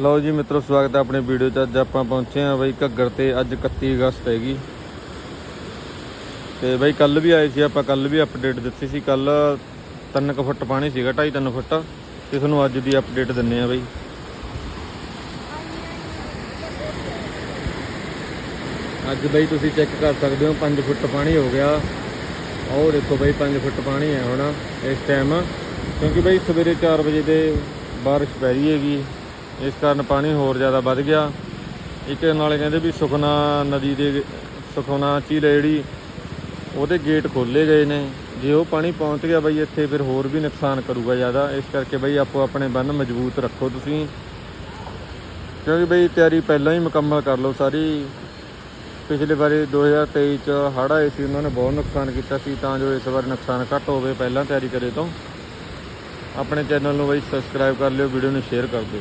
ਲਓ ਜੀ ਮਿੱਤਰੋ, ਸਵਾਗਤ ਹੈ ਆਪਣੇ ਵੀਡੀਓ 'ਚ। ਅੱਜ ਆਪਾਂ ਪਹੁੰਚੇ ਹਾਂ ਬਈ ਘੱਗਰ ਤੇ, ਅੱਜ 31 ਅਗਸਤ ਹੈਗੀ। ਤੇ ਬਈ ਕੱਲ ਵੀ ਆਏ ਸੀ, ਆਪਾਂ ਕੱਲ ਵੀ ਅਪਡੇਟ ਦਿੱਤੀ ਸੀ। ਕੱਲ 3 ਫੁੱਟ ਪਾਣੀ ਸੀਗਾ 2.5 3 ਫੁੱਟ। ਤੇ ਤੁਹਾਨੂੰ ਅੱਜ ਦੀ ਅਪਡੇਟ ਦਿੰਨੇ ਆ ਬਈ। ਅੱਜ ਬਈ ਤੁਸੀਂ ਚੈੱਕ ਕਰ ਸਕਦੇ ਹੋ 5 ਫੁੱਟ ਪਾਣੀ ਹੋ ਗਿਆ। ਉਹ ਦੇਖੋ ਬਈ 5 ਫੁੱਟ ਪਾਣੀ ਹੈ ਹੁਣ ਇਸ ਟਾਈਮ ਕਿਉਂਕਿ ਬਈ ਸਵੇਰੇ 4 ਵਜੇ ਦੇ ਬਾਰਿਸ਼ ਪੈ ਰਹੀ ਹੈਗੀ। ਇਸ ਕਾਰਨ ਪਾਣੀ ਹੋਰ ਜ਼ਿਆਦਾ ਵੱਧ ਗਿਆ। ਇੱਕ ਨਾਲੇ ਕਹਿੰਦੇ ਵੀ ਸੁਖਨਾ ਨਦੀ ਦੇ ਸੁਖਨਾ ਝੀਲ ਹੈ ਜਿਹੜੀ, ਉਹਦੇ ਗੇਟ ਖੋਲੇ ਗਏ ਨੇ। ਜੇ ਉਹ ਪਾਣੀ ਪਹੁੰਚ ਗਿਆ ਬਈ, ਇੱਥੇ ਫਿਰ ਹੋਰ ਵੀ ਨੁਕਸਾਨ ਕਰੂਗਾ ਜ਼ਿਆਦਾ। ਇਸ ਕਰਕੇ ਬਈ ਆਪੋ ਆਪਣੇ ਬੰਨ ਮਜ਼ਬੂਤ ਰੱਖੋ ਤੁਸੀਂ। ਕਿਉਂਕਿ ਬਈ ਤਿਆਰੀ ਪਹਿਲਾਂ ਹੀ ਮੁਕੰਮਲ ਕਰ ਲਓ ਸਾਰੀ। ਪਿਛਲੇ ਵਾਰੀ 2023 ਚ ਹੜ੍ਹ ਆਏ ਸੀ, ਉਹਨਾਂ ਨੇ ਬਹੁਤ ਨੁਕਸਾਨ ਕੀਤਾ ਸੀ। ਤਾਂ ਜੋ ਇਸ ਵਾਰ ਨੁਕਸਾਨ ਘੱਟ ਹੋਵੇ, ਪਹਿਲਾਂ ਤਿਆਰੀ ਕਰੇ ਤੋਂ। ਆਪਣੇ ਚੈਨਲ ਨੂੰ ਬਈ ਸਬਸਕ੍ਰਾਈਬ ਕਰ ਲਿਓ, ਵੀਡੀਓ ਨੂੰ ਸ਼ੇਅਰ ਕਰ ਦਿਓ।